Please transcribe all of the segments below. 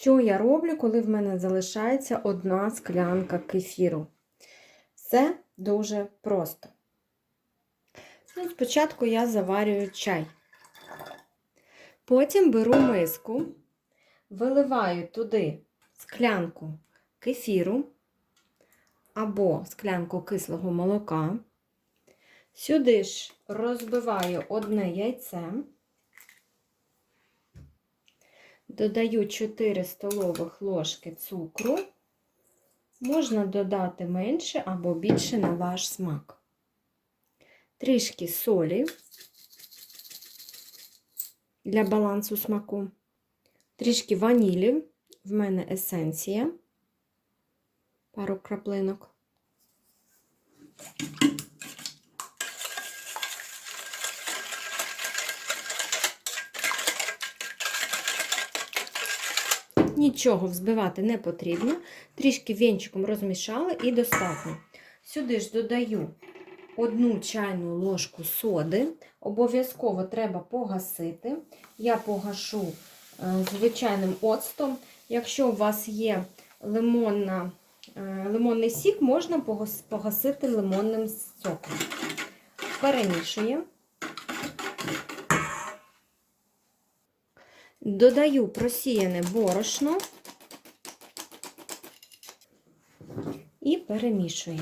Що я роблю, коли в мене залишається одна склянка кефіру? Все дуже просто. Ну, спочатку я заварюю чай. Потім беру миску, виливаю туди склянку кефіру або склянку кислого молока. Сюди ж розбиваю одне яйце, додаю 4 столових ложки цукру. Можна додати менше або більше на ваш смак. Трішки солі для балансу смаку, трішки ванілі, в мене есенція, пару краплинок. Нічого взбивати не потрібно. Трішки вінчиком розмішала і достатньо. Сюди ж додаю одну чайну ложку соди. Обов'язково треба погасити. Я погашу е, звичайним оцтом. Якщо у вас є лимонна, е, лимонний сік, можна погасити лимонним соком. Перемішуємо. Додаю просіяне борошно і перемішую.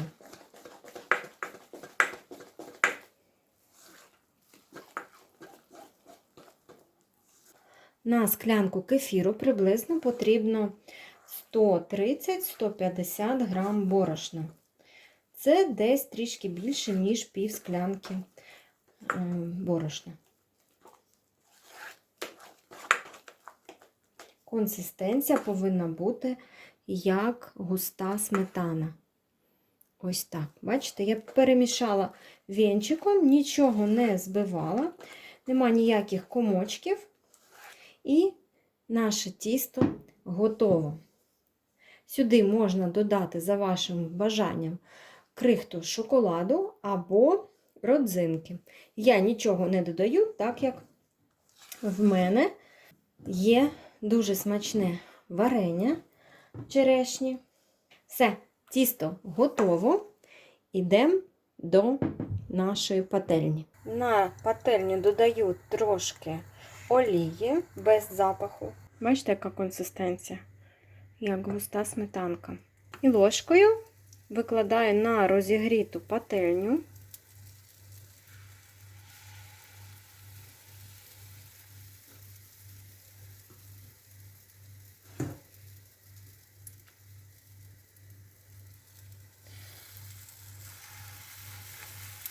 На склянку кефіру приблизно потрібно 130-150 грам борошна. Це десь трішки більше, ніж пів склянки борошна. Консистенція повинна бути як густа сметана. Ось так. Бачите, я перемішала вінчиком, нічого не збивала, нема ніяких комочків. І наше тісто готово. Сюди можна додати, за вашим бажанням, крихту шоколаду або родзинки. Я нічого не додаю, так як в мене є дуже смачне варення черешні. Все, тісто готово. Йдемо до нашої пательні. На пательню додаю трошки олії без запаху. Бачите, яка консистенція, як густа сметанка. І ложкою викладаю на розігріту пательню.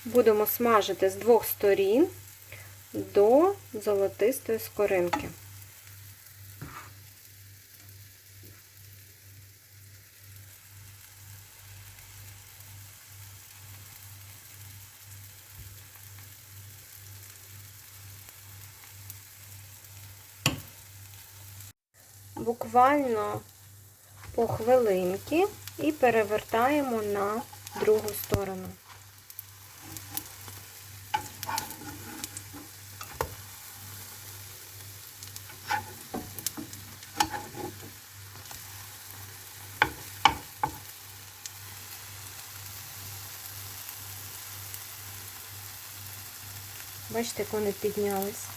Будемо смажити з двох сторін до золотистої скоринки. Буквально по хвилинки і перевертаємо на другу сторону. Бачите, як вони піднялись.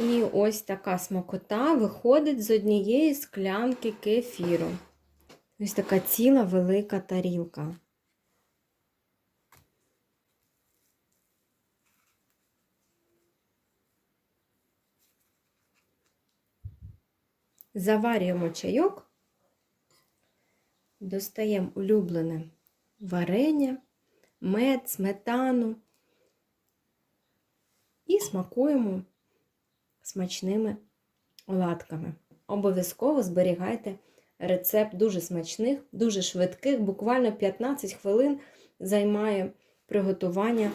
І ось така смакота виходить з однієї склянки кефіру. Ось така ціла велика тарілка. Заварюємо чайок, достаємо улюблене варення, мед, сметану і смакуємо смачними оладками. Обов'язково зберігайте рецепт дуже смачних, дуже швидких, буквально 15 хвилин займає приготування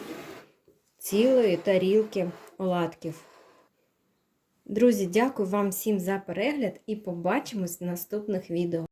цілої тарілки оладків. Друзі, дякую вам всім за перегляд і побачимось в наступних відео.